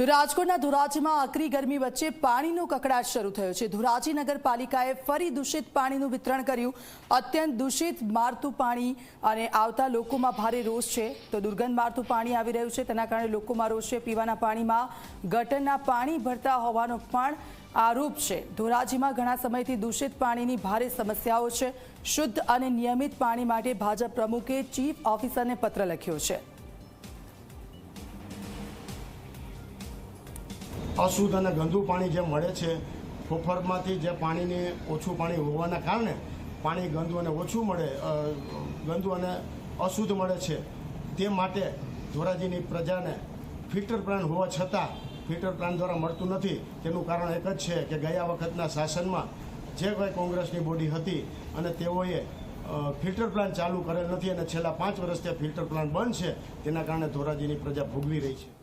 તો રાજકોટના ધોરાજીમાં આકરી ગરમી વચ્ચે પાણીનો કકડાટ શરૂ થયો છે. ધોરાજી નગરપાલિકાએ ફરી દૂષિત પાણીનું વિતરણ કર્યું. અત્યંત દૂષિત મારતું પાણી અને આવતા લોકોમાં ભારે રોષ છે. તો દુર્ગંધ મારતું પાણી આવી રહ્યું છે. તેના કારણે લોકોમાં રોષ છે. પીવાના પાણીમાં ગટરના પાણી ભરતા હોવાનો પણ આરોપ છે. ધોરાજીમાં ઘણા સમયથી દૂષિત પાણીની ભારે સમસ્યાઓ છે. શુદ્ધ અને નિયમિત પાણી માટે ભાજપ પ્રમુખે ચીફ ઓફિસરને પત્ર લખ્યો છે. અશુદ્ધ અને ગંદુ પાણી જે મળે છે, ફોફરમાંથી જે પાણીને ઓછું પાણી હોવાના કારણે પાણી ગંદુ અને ઓછું મળે ગંદુ અને અશુદ્ધ મળે છે. તે માટે ધોરાજીની પ્રજાને ફિલ્ટર પ્લાન હોવા છતાં ફિલ્ટર પ્લાન દ્વારા મળતું નથી. તેનું કારણ એક જ છે કે ગયા વખતના શાસનમાં જે કોઈ કોંગ્રેસની બોડી હતી અને તેઓએ ફિલ્ટર પ્લાન ચાલુ કરેલ નથી અને છેલ્લા પાંચ વર્ષથી ત્યાં ફિલ્ટર પ્લાન બંધ છે, તેના કારણે ધોરાજીની પ્રજા ભોગવી રહી છે.